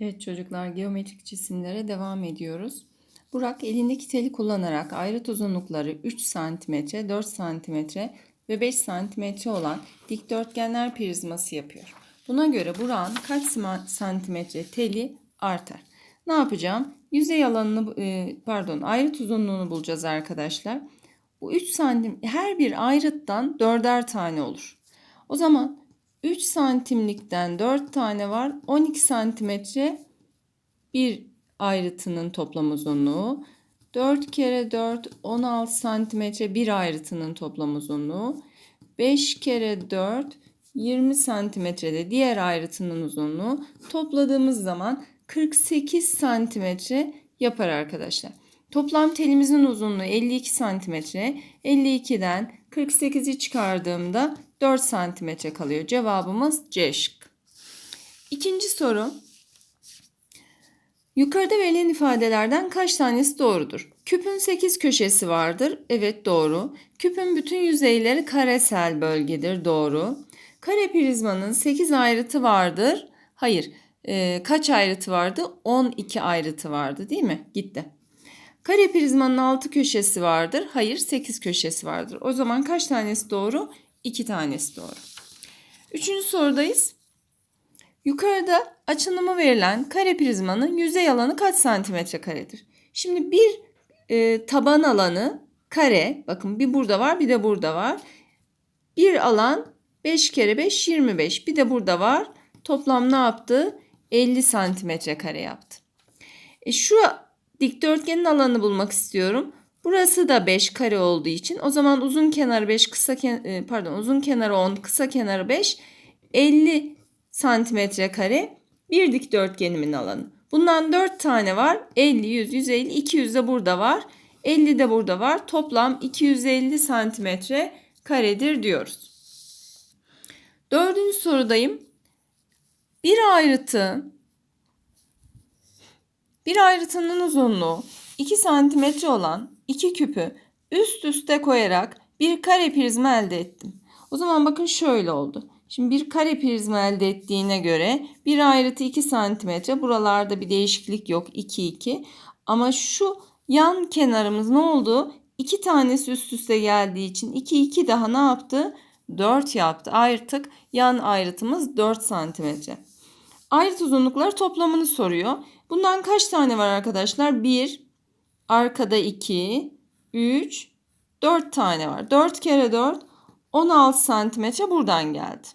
Evet çocuklar geometrik cisimlere devam ediyoruz. Burak elindeki teli kullanarak ayrıt uzunlukları 3 cm, 4 cm ve 5 cm olan dikdörtgenler prizması yapıyor. Buna göre Burak'ın kaç santimetre teli artar? Ne yapacağım? Yüzey alanını e, pardon ayrıt uzunluğunu bulacağız arkadaşlar. Bu 3 santim her bir ayrıttan dörder tane olur. O zaman 3 santimlikten 4 tane var. 12 santimetre bir ayrıtının toplam uzunluğu. 4 kere 4 16 santimetre bir ayrıtının toplam uzunluğu. 5 kere 4 20 santimetre de diğer ayrıtının uzunluğu. Topladığımız zaman 48 santimetre yapar arkadaşlar. Toplam telimizin uzunluğu 52 santimetre. 52'den 48'i çıkardığımda 4 santimetre kalıyor. Cevabımız C şıkkı. İkinci soru. Yukarıda verilen ifadelerden kaç tanesi doğrudur? Küpün 8 köşesi vardır. Evet doğru. Küpün bütün yüzeyleri karesel bölgedir. Doğru. Kare prizmanın 8 ayrıtı vardır. Hayır. Ee, kaç ayrıtı vardı? 12 ayrıtı vardı değil mi? Gitti. Kare prizmanın 6 köşesi vardır. Hayır 8 köşesi vardır. O zaman kaç tanesi doğru? 2 tanesi doğru. Üçüncü sorudayız. Yukarıda açınımı verilen kare prizmanın yüzey alanı kaç santimetre karedir? Şimdi bir e, taban alanı kare, bakın bir burada var bir de burada var. Bir alan 5 kere 5 25 bir de burada var. Toplam ne yaptı? 50 santimetre kare yaptı. E şu dikdörtgenin alanını bulmak istiyorum. Burası da 5 kare olduğu için o zaman uzun kenarı 5 kısa ken e, pardon uzun kenarı 10 kısa kenarı 5 50 santimetre kare bir dikdörtgenimin alanı. Bundan 4 tane var. 50, 100, 150, 200 de burada var. 50 de burada var. Toplam 250 santimetre karedir diyoruz. Dördüncü sorudayım. Bir ayrıtı bir ayrıtının uzunluğu 2 santimetre olan iki küpü üst üste koyarak bir kare prizma elde ettim. O zaman bakın şöyle oldu. Şimdi bir kare prizma elde ettiğine göre bir ayrıtı 2 santimetre. Buralarda bir değişiklik yok. 2 2. Ama şu yan kenarımız ne oldu? 2 tanesi üst üste geldiği için 2 2 daha ne yaptı? 4 yaptı. Artık yan ayrıtımız 4 santimetre. Ayrıt uzunlukları toplamını soruyor. Bundan kaç tane var arkadaşlar? 1, arkada 2, 3, 4 tane var. 4 kere 4, 16 santimetre buradan geldi.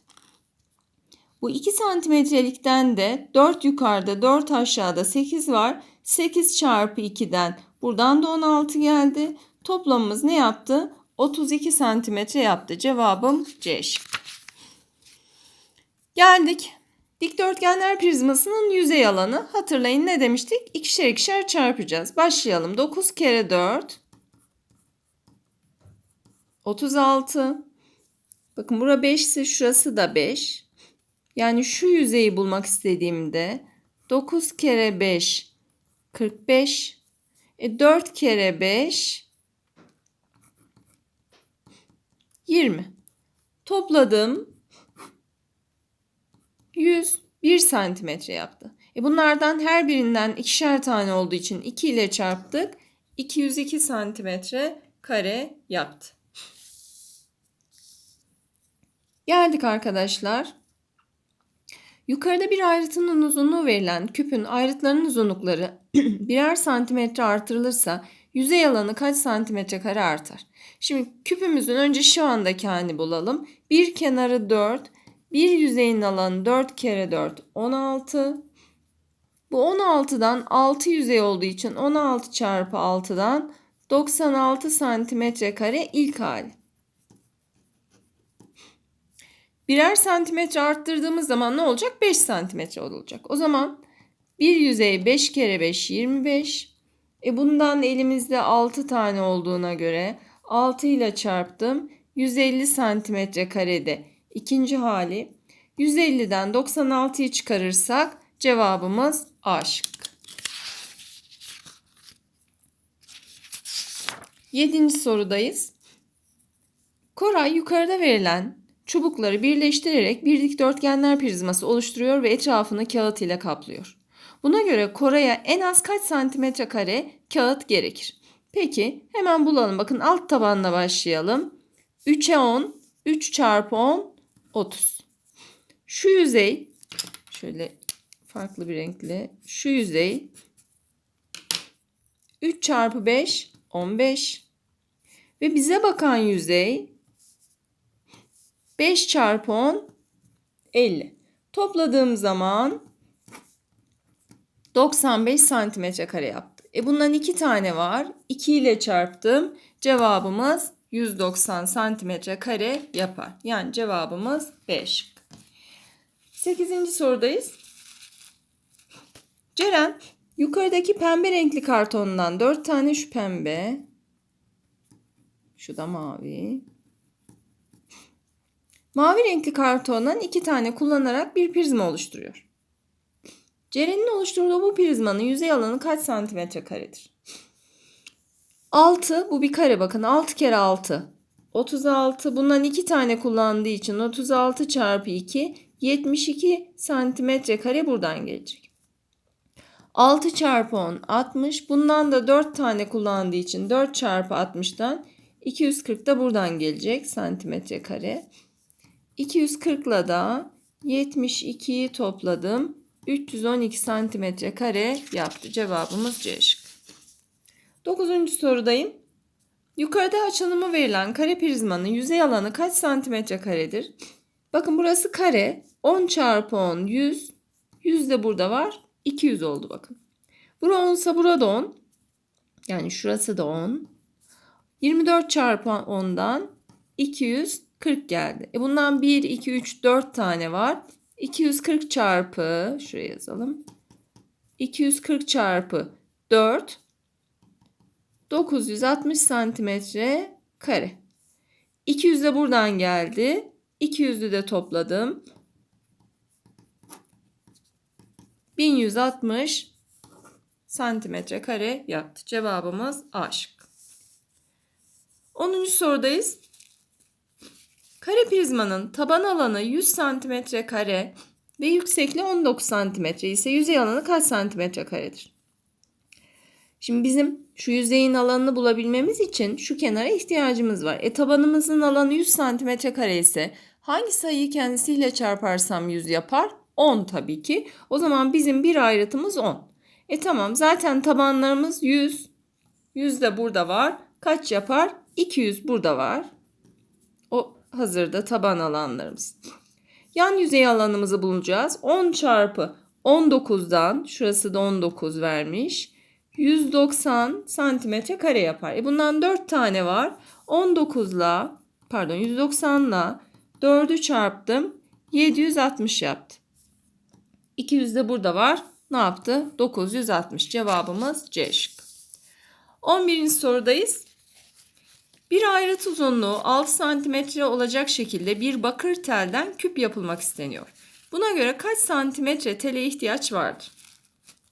Bu 2 santimetrelikten de 4 yukarıda 4 aşağıda 8 var. 8 çarpı 2'den buradan da 16 geldi. Toplamımız ne yaptı? 32 santimetre yaptı. Cevabım C. Geldik. Dikdörtgenler prizmasının yüzey alanı. Hatırlayın ne demiştik? İkişer ikişer çarpacağız. Başlayalım. 9 kere 4. 36. Bakın bura 5 ise şurası da 5. Yani şu yüzeyi bulmak istediğimde 9 kere 5 45. E 4 kere 5 20. Topladım 101 santimetre yaptı. E bunlardan her birinden ikişer tane olduğu için 2 ile çarptık. 202 santimetre kare yaptı. Geldik arkadaşlar. Yukarıda bir ayrıtının uzunluğu verilen küpün ayrıtlarının uzunlukları birer santimetre artırılırsa yüzey alanı kaç santimetre kare artar? Şimdi küpümüzün önce şu andaki halini bulalım. Bir kenarı 4, bir yüzeyin alanı 4 kere 4 16. Bu 16'dan 6 yüzey olduğu için 16 çarpı 6'dan 96 santimetre kare ilk hali. Birer santimetre arttırdığımız zaman ne olacak? 5 santimetre olacak. O zaman bir yüzey 5 kere 5 25. E bundan elimizde 6 tane olduğuna göre 6 ile çarptım. 150 santimetre karede ikinci hali. 150'den 96'yı çıkarırsak cevabımız A şıkkı. Yedinci sorudayız. Koray yukarıda verilen çubukları birleştirerek bir dikdörtgenler prizması oluşturuyor ve etrafını kağıt ile kaplıyor. Buna göre Koray'a en az kaç santimetre kare kağıt gerekir? Peki hemen bulalım. Bakın alt tabanla başlayalım. 3'e 10, 3 çarpı 10, 30. Şu yüzey, şöyle farklı bir renkle, şu yüzey 3 çarpı 5, 15. Ve bize bakan yüzey 5 çarpı 10, 50. Topladığım zaman 95 santimetre kare yaptı. E bundan iki tane var. 2 ile çarptım. Cevabımız 190 santimetre kare yapar. Yani cevabımız B şıkkı. 8. sorudayız. Ceren yukarıdaki pembe renkli kartondan 4 tane şu pembe. Şu da mavi. Mavi renkli kartondan 2 tane kullanarak bir prizma oluşturuyor. Ceren'in oluşturduğu bu prizmanın yüzey alanı kaç santimetre karedir? 6 bu bir kare bakın 6 kere 6. 36 bundan 2 tane kullandığı için 36 çarpı 2 72 santimetre kare buradan gelecek. 6 çarpı 10 60 bundan da 4 tane kullandığı için 4 çarpı 60'dan 240 da buradan gelecek santimetre kare. 240 ile da 72'yi topladım. 312 santimetre kare yaptı. Cevabımız C şıkkı. Dokuzuncu sorudayım. Yukarıda açılımı verilen kare prizmanın yüzey alanı kaç santimetre karedir? Bakın burası kare. 10 çarpı 10 100. 100 de burada var. 200 oldu bakın. Bura 10 ise burada 10. Yani şurası da 10. 24 çarpı 10'dan 240 geldi. E bundan 1, 2, 3, 4 tane var. 240 çarpı şuraya yazalım. 240 çarpı 4 960 santimetre kare. 200 de buradan geldi. 200'ü de topladım. 1160 santimetre kare yaptı. Cevabımız A şıkkı. 10. sorudayız. Kare prizmanın taban alanı 100 santimetre kare ve yüksekliği 19 santimetre ise yüzey alanı kaç santimetre karedir? Şimdi bizim şu yüzeyin alanını bulabilmemiz için şu kenara ihtiyacımız var. E tabanımızın alanı 100 santimetre kare ise hangi sayıyı kendisiyle çarparsam 100 yapar? 10 tabii ki. O zaman bizim bir ayrıtımız 10. E tamam zaten tabanlarımız 100. 100 de burada var. Kaç yapar? 200 burada var. O hazırda taban alanlarımız. Yan yüzey alanımızı bulacağız. 10 çarpı 19'dan şurası da 19 vermiş. 190 santimetre kare yapar. E bundan 4 tane var. 19'la pardon 190'la 4'ü çarptım. 760 yaptı. 200 de burada var. Ne yaptı? 960. Cevabımız C şıkkı. 11. sorudayız. Bir ayrıt uzunluğu 6 cm olacak şekilde bir bakır telden küp yapılmak isteniyor. Buna göre kaç santimetre tele ihtiyaç vardır?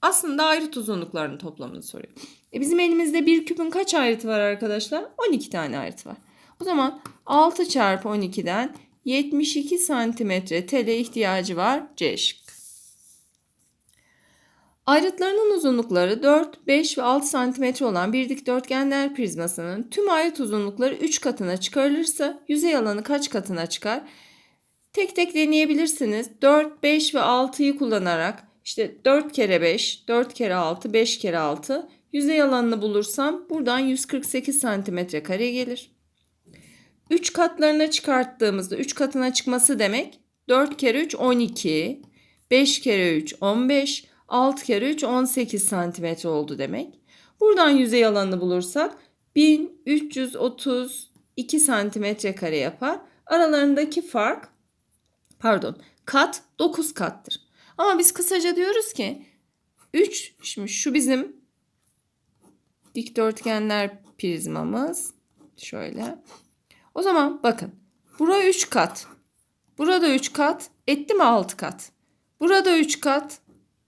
Aslında ayrıt uzunluklarının toplamını soruyor. E bizim elimizde bir küpün kaç ayrıtı var arkadaşlar? 12 tane ayrıtı var. O zaman 6 çarpı 12'den 72 santimetre tele ihtiyacı var C şıkkı. Ayrıtlarının uzunlukları 4, 5 ve 6 cm olan bir dikdörtgenler prizmasının tüm ayrıt uzunlukları 3 katına çıkarılırsa yüzey alanı kaç katına çıkar? Tek tek deneyebilirsiniz. 4, 5 ve 6'yı kullanarak işte 4 kere 5, 4 kere 6, 5 kere 6 yüzey alanını bulursam buradan 148 cm kare gelir. 3 katlarına çıkarttığımızda 3 katına çıkması demek 4 kere 3 12, 5 kere 3 15, 6 kere 3 18 santimetre oldu demek. Buradan yüzey alanını bulursak 1332 santimetre kare yapar. Aralarındaki fark pardon kat 9 kattır. Ama biz kısaca diyoruz ki 3 şimdi şu bizim dikdörtgenler prizmamız şöyle. O zaman bakın bura 3 kat. Burada 3 kat etti mi 6 kat. Burada 3 kat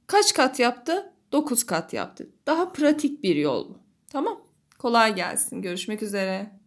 Kaç kat yaptı? 9 kat yaptı. Daha pratik bir yol bu. Tamam. Kolay gelsin. Görüşmek üzere.